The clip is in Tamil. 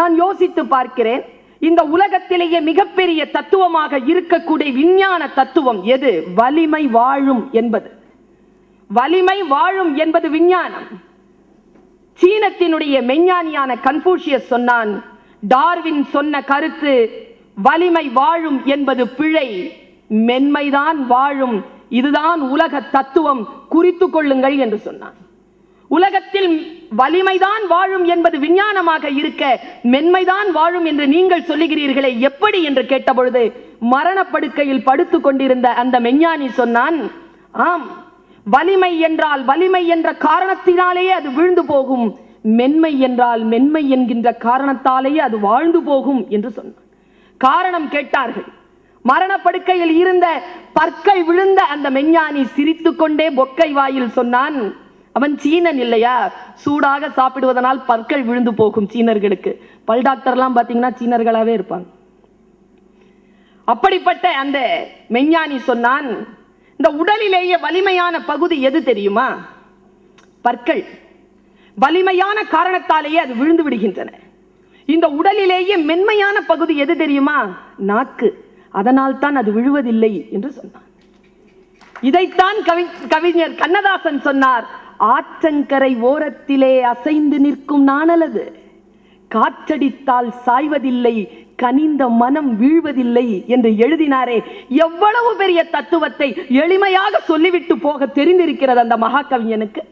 நான் யோசித்து பார்க்கிறேன். இந்த உலகத்திலேயே மிகப்பெரிய தத்துவமாக இருக்கக்கூடிய விஞ்ஞான தத்துவம் எது? வலிமை வாழும் என்பது. வலிமை வாழும் என்பது விஞ்ஞானம். சீனத்தினுடைய மெஞ்ஞானியான கன்பூஷியஸ் சொன்னான் டார்வின் சொன்ன கருத்து வலிமை வாழும் என்பது பிழை. மென்மைதான் வாழும். இதுதான் உலக தத்துவம். குறித்து கொள்ளுங்கள் என்று சொன்னான். உலகத்தில் வலிமைதான் வாழும் என்பது விஞ்ஞானமாக இருக்க மென்மைதான் வாழும் என்று நீங்கள் சொல்லுகிறீர்களே எப்படி என்று கேட்டபொழுது மரணப்படுக்கையில் படுத்துக் கொண்டிருந்த அந்த மெஞ்ஞானி சொன்னான் ஆம் வலிமை என்றால் வலிமை என்ற காரணத்தினாலேயே அது விழுந்து போகும். மென்மை என்றால் மென்மை என்கின்ற காரணத்தாலேயே அது வாழ்ந்து போகும் என்று சொன்னான். காரணம் கேட்டார்கள். மரணப்படுக்கையில் இருந்த பற்கள் விழுந்த அந்த மெஞ்ஞானி சிரித்துக்கொண்டே பொக்கை வாயில் சொன்னான் அவன் சீனன் இல்லையா? சூடாக சாப்பிடுவதனால் பற்கள் விழுந்து போகும் சீனர்களுக்கு. பல் டாக்டர்லாம் பார்த்தீங்கன்னா சீனர்களாவே இருப்பாங்க. அப்படிப்பட்ட அந்த மெஞ்ஞானி சொன்னான் இந்த உடலிலேயே வலிமையான பகுதி எது தெரியுமா? பற்கள். வலிமையான காரணத்தாலேயே அது விழுந்து விடுகின்றன. இந்த உடலிலேயே மென்மையான பகுதி எது தெரியுமா? நாக்கு. அதனால் தான் அது விழுவதில்லை என்று சொன்னான். இதைத்தான் கவி கவிஞர் கண்ணதாசன் சொன்னார். ஆற்றங்கரை ஓரத்திலே அசைந்து நிற்கும் நாணலது. காற்றடித்தால் சாய்வதில்லை கனிந்த மனம் வீழ்வதில்லை என்று எழுதினாரே. எவ்வளவு பெரிய தத்துவத்தை எளிமையாக சொல்லிவிட்டு போக தெரிந்திருக்கிறது அந்த மகாகவிஞனுக்கு.